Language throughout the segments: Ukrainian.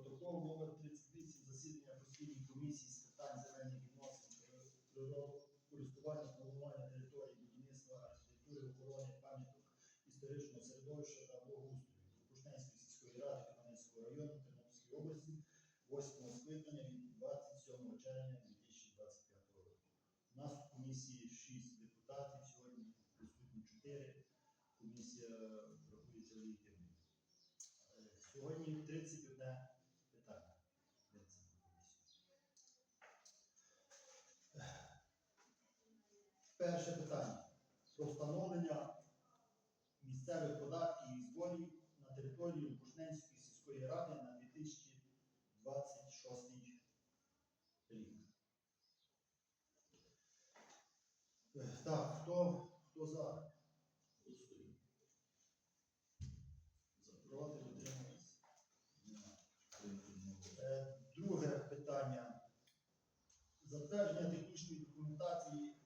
Протокол номер 38 засідання постійної комісії з питань земельних відносин, природокористування, планування території, будівництва, архітектури, охорони, пам'яток історичного середовища та благоустрою Купушненської сільської ради Кам'янського району Тернопільської області 8 скликання від 27 червня 2025 року. У нас в комісії 6 депутатів, сьогодні присутні 4. Комісія рахується легітимною. Е, Сьогодні 31 питання. ведеться на комісію. Перше питання про встановлення місцевих податків і зборів на території Бушненської сільської ради на 2026 рік. Так, хто, хто за? Проти утримались? Е, Друге питання. Затвердження технічної документації.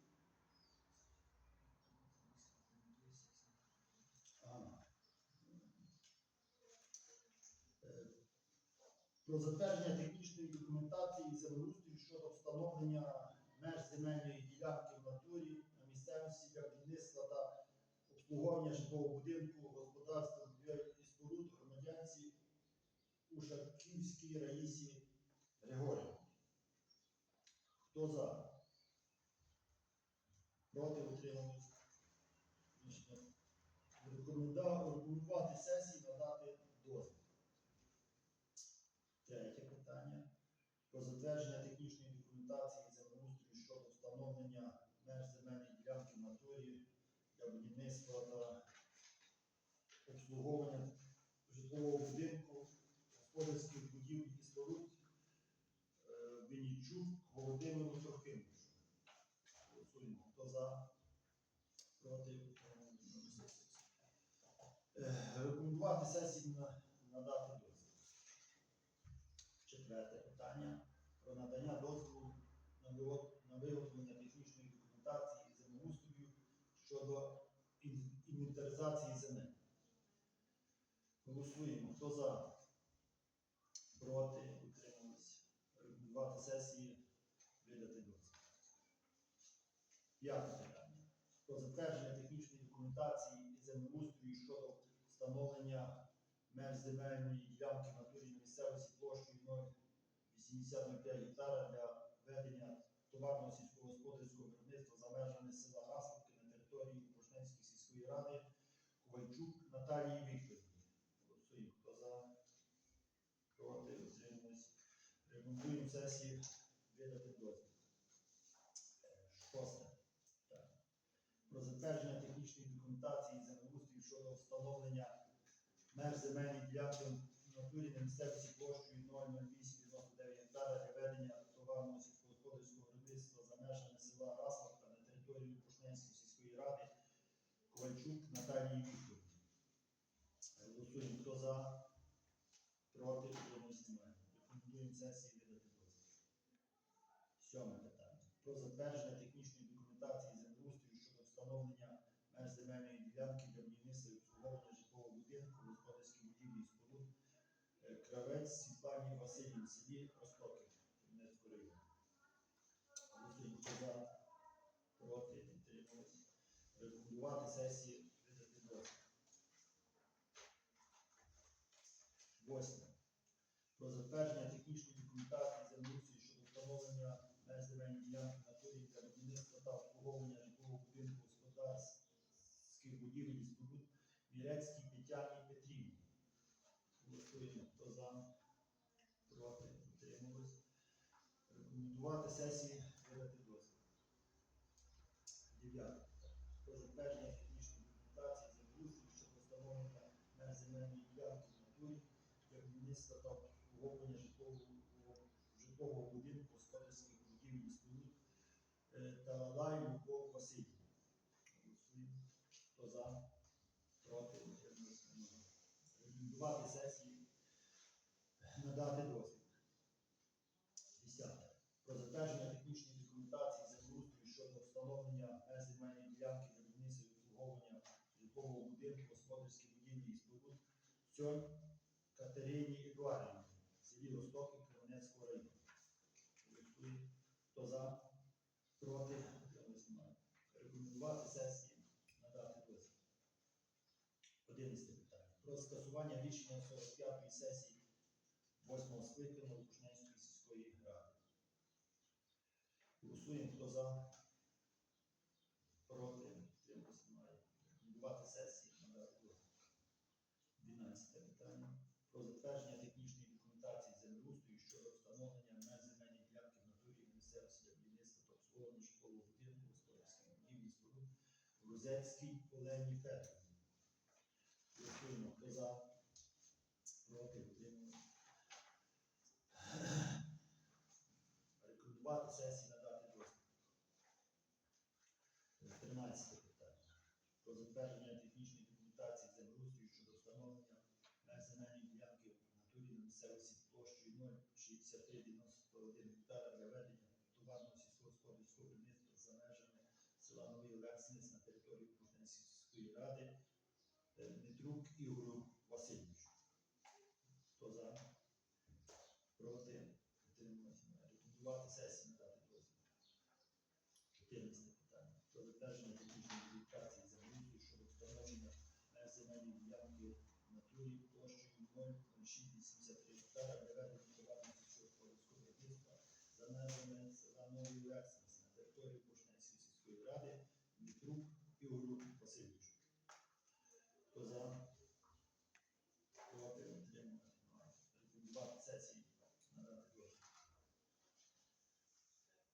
Ага. Е, Про затвердження технічної документації землеустрою щодо встановлення меж земельної ділянки в натурі на місцевості для будівництва та обслуговування житлового будинку, господарства і споруд громадянці Ушаківській Раїсі Григорівні. Хто за? Проти утримались? Рішення. Рекомендав рекомендувати сесії надати дозвіл. Третє питання. Про затвердження технічної документації землеустрою щодо встановлення меж ділянки в для будівництва та обслуговування житлового будинку, господарських будівель і споруд е, Вінничук Володимиру Трохимовичу. Голосуємо. Хто за? Проти? Е, Рекомендувати сесії надати дозвіл. Четверте питання надання дозволу на виготовлення технічної документації і землеустрою щодо ін- інвентаризації земель. Голосуємо. Хто за? Проти? Утримались? Рекомендувати сесії видати дозвіл. П'яте питання. Про затвердження технічної документації і землеустрою щодо встановлення меж земельної ділянки в натурі на місцевості площею 0,8005 гектара для ведення товарного сільськогосподарського виробництва за межами села Гаслівки на території Пошненської сільської ради Ковальчук Наталії Вікторівні. Голосуємо. Хто за? Проти? Утримались? Рекомендуємо сесії видати дозвіл. Шосте. Про затвердження технічної документації землеустрою щодо встановлення меж земельної ділянки в натурі на місцевості площею 00899 гектара для ведення товарного сільськогосподарського виробництва за межами села Раславка на території Пушненської сільської ради Ковальчук Наталії Вікторівні. Голосуємо. Хто за? Проти? Утримуюсь немає. Рекомендуємо сесії видати дозвіл. Сьоме питання. Про затвердження технічної документації землеустрою щодо встановлення меж земельної ділянки для будівництва і обслуговування житлового будинку, господарських будівлі і споруд е, Кравець Світлані Васильівні в селі Ростоки Чернецького району. Голосуємо. Хто за? Проти? Утримуюсь. Рекомендувати сесії видати. Восьме. Про затвердження технічної документації землеустрою щодо встановлення меж земельної ділянки натурі для будівництва та обслуговування житлового будинку господарських будівель і споруд Мірецькій Тетяні Петрівні. Голосуємо. Хто за? Проти? Утримались? Рекомендувати сесії видати дозвіл. Дев'яте. Про затвердження технічної документації землеустрою щодо встановлення меж земельної ділянки в натурі для будівництва та обслуговування житлового, житлового будинку, господарських будівель і споруд та лаю Любов Васильівна. Хто за? Проти? Рекомендувати сесії надати дозвіл. Десяте. Про затвердження технічної документації землеустрою щодо встановлення земельної ділянки для будівництва обслуговування житлового будинку, господарських Цьонь Катерині Едуардівні, селі Ростоки Кременецького району. Хто за? Проти? Рекомендувати сесії надати дозвіл. 11 питання. Про скасування рішення 45-ї сесії 8 скликання Лукашненської сільської ради. Голосуємо, хто за, проти, утримались? немає. Рекомендувати сесії надати дозвіл. 12 питання. Про затвердження технічної документації землеустрою щодо встановлення меж земельної ділянки в натурі на місцевості для будівництва та обслуговування житлового будинку, господарських будівлі, споруд в Рузецькій Олені Федорівні. Голосуємо, хто за, проти, утримались? Рекомендувати сесії надати дозвіл. 13 питання. Про затвердження технічної документації землеустрою щодо встановлення меж земельної ділянки в місцевості площею 06391 гектара для ведення товарного сільськогосподарського виробництва за межами села Новий Олексинець на території Пушненської ради е, Дмитрук Ігору Васильовичу. Хто за? Проти? Рекомендувати сесії надати дозвіл. 14 питання. Про затвердження технічної документації землеустрою щодо встановлення меж земельної ділянки в натурі площею 0,683 гектара ведення товарного сільськогосподарського виробництва за межами села Новий Олексинець на території Пушненської сільської ради Дмитрук Ігорю Васильовичу. Хто за? Проти? Немає. Рекомендувати сесії надати дозвіл.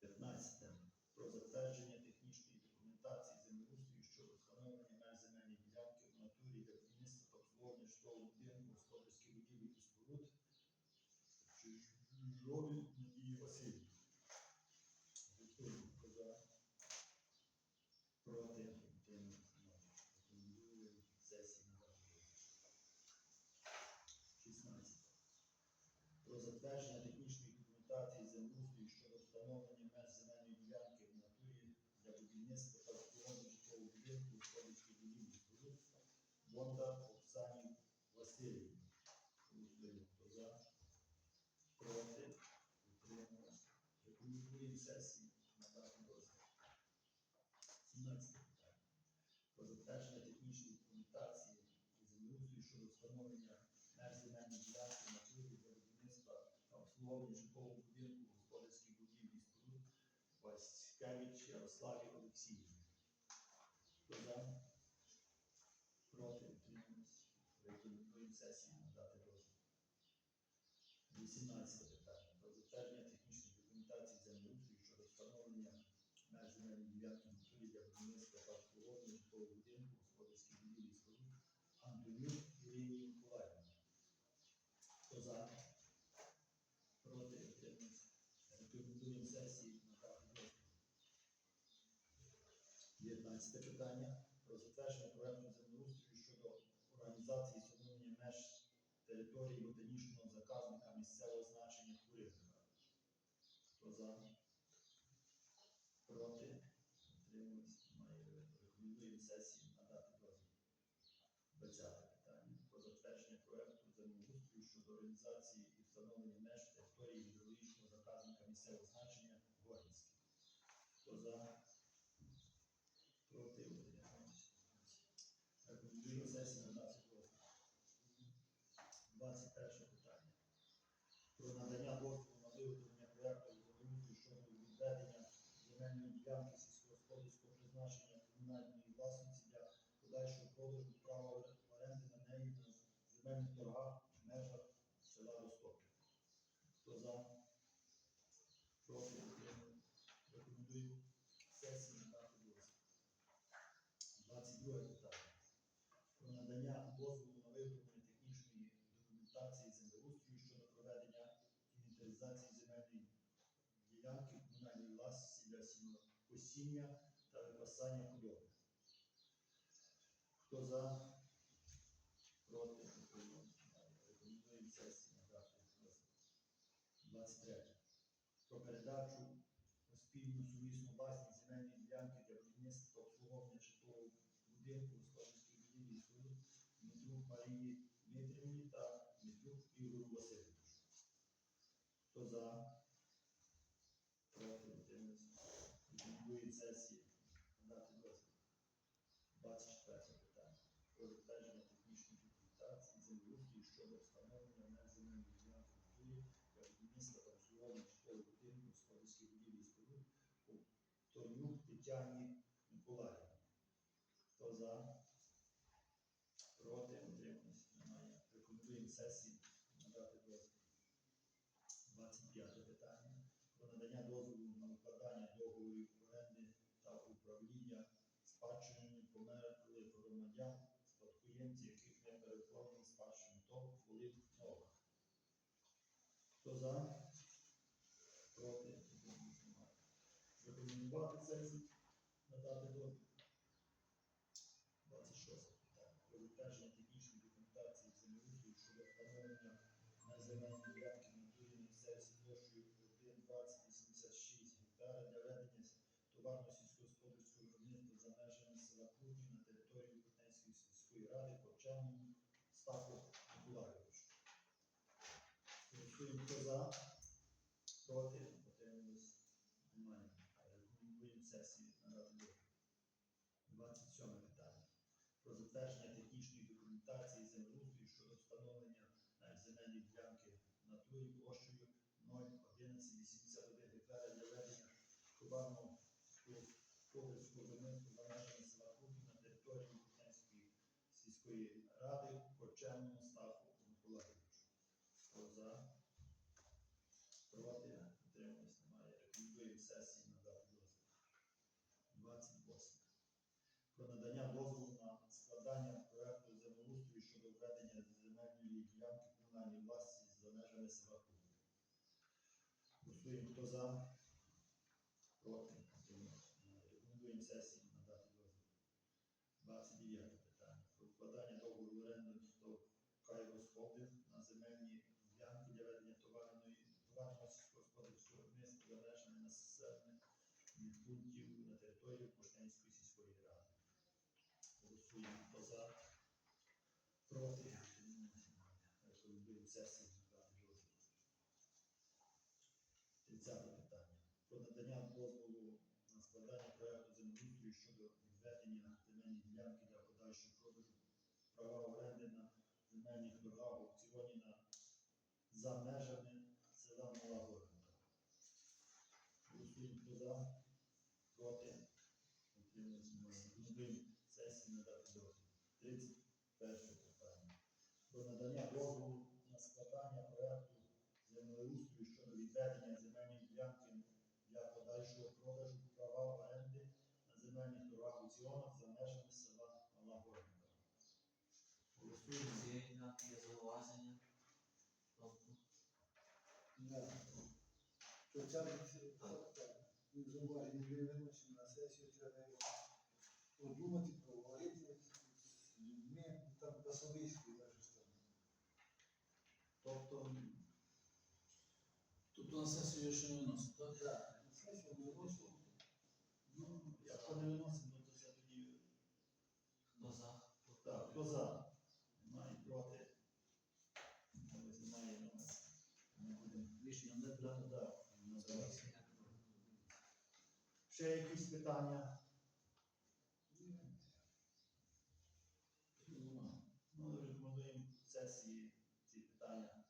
15. Про затвердження технічної документації землеустрою щодо встановлення меж земельної ділянки в натурі для будівництва та обслуговування житлового будинку, господарських будівель і споруд Голосуємо. Хто за? Проти? Немає. Рекомендую сесії дозвіл. 16. Про затвердження технічної документації землеустрою щодо встановлення меж земельної ділянки в натурі для будівництва та обслуговування житлового будинку, господарських будівлі споруд Бондар Оксані Васильівні. Голосуємо. Хто за? Проти? Утрималось? Рекомендуємо сесії надати дозвіл. 17 питання. Про затвердження технічної документації землеустрою щодо встановлення меж земельної ділянки в натурі для будівництва та обслуговування житлового будинку, господарських будівлі і споруд Васькевич Ярославі Олексіївні. Хто за? Проти? Утримались? Рекомендуємо сесії надати дозвіл. 18 питання. Про затвердження встановлення меж земельної ділянки натурі для будівництва обслуговування житлового будинку, господарських будівлі споруд Антонюк Ірині Миколаївні. Хто за? Проти? Утримались? Рекомендуємо сесії надати дозвіл. 19 питання. Про затвердження проекту землеустрою щодо організації встановлення меж території ботанічного заказника місцевого значення Куринка. Хто за? Проти? Утримались? Немає. Рекомендуємо сесії надати дозвіл. 20 питання. Про затвердження проекту землеустрою щодо організації і встановлення меж території гідрологічного заказника місцевого значення Горінське. Хто за? Проти? Утримались? Рекомендуємо сесії надати дозвіл. 21 питання. Про надання дозволу на виготовлення проекту землеустрою щодо відведення земельної ділянки сільськогосподарського призначення комунальної власності для подальшого продажу права оренди на неї на земельних торгах в межах села Ростоки. Хто за? Проти? Утримались? Рекомендую сесії надати дозвіл. 22 питання про надання дозволу на виготовлення технічної документації землеустрою щодо проведення інвентаризації земельної ділянки комунальної власності для сінокосіння та випасання худоби. Хто за? Проти? Рекомендуємо сесії надати 23. Про передачу у спільну сумісну власність земельної ділянки для будівництва обслуговування житлового будинку, господарських будівлі і споруд Дмитрук Марії Дмитрівні та Дмитрук Ігорю Васильовичу. Хто за? Проти утримався. Рекомендує сесії надати дозвіл. 24 питання. Про затвердження технічної документації землеустрою щодо встановлення меж земельної ділянки в натурі для будівництва та обслуговування житлових будинків, господарських будівель і споруд Тонюк Тетяні Миколаївні. Хто за? Проти утримались? Немає. Рекомендуємо сесії надати дозвіл. 25 питання. Про надання дозволу на укладання договорів оренди та управління спадщиною померлих громадян, спадкоємці, яких не переоформили спадщину ТОВ Волин Нова. Хто за? Проти? Рекомендувати сесії надати дозвіл. Товарно сільськогосподарського виробництва за межами села Крупні на території Кутенської сільської ради Корчаному Стафу Миколайовичу. Голосуємо хто за, проти, утримались, немає. Рекомендуємо сесії надати дозвіл. 27 питання. Про затвердження технічної документації землеустрою щодо встановлення на земельні ділянки натурі площею 0,1181 гектара для ведення товарного господарського виробництва за межами села на території Кутенської сільської ради Корченному Стаху Миколаївичу. Хто за? Проти? Утримались? Немає. Рекомендуємо сесії надати дозвіл. 28 про надання дозволу на складання проекту землеустрою щодо введення земельної ділянки комунальної власності за межами села Кубів. Голосуємо, хто за, проти, сесії надати дозвіл. 29 питання. Про вкладання договору оренди ТОВ Кайрос на земельні ділянки для ведення товарної сільськогосподарського виробництва межами населених пунктів на території Поштенської сільської ради. Голосуємо хто за, проти, сесії надати дозвіл. 30 питання. Про надання дозволу на складання проекту землеустрою щодо відведення земельної ділянки для подальшого продажу права оренди на земельних торгах в аукціоні на за межами села Мала Горенка. Голосуємо хто за, проти, утримується. Рекомендуємо сесії надати дозвіл. 31 питання. Про надання дозволу на складання проекту землеустрою щодо відведення земельної ділянки для подальшого продажу права оренди на земельних торгах аукціонах за межами села Мала Горенка. Голосуємо. Цієї ділянки є зауваження. Тобто, Да. То ця зауваження не виносимо на сесію, треба його подумати, проговорити з людьми, ну, там Басовицький навіть там. Тобто, Тобто на сесію ще не виносить, так? Да, на сесію не виносимо. ну, якщо не виносимо, то це тоді хто за? Так, хто? Немає проти. Немає. Не будемо. Рішення не прийнято. да, називається. Ще якісь питання? Ну, рекомендуємо сесії ці питання,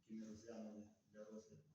які ми розглянули для розгляду.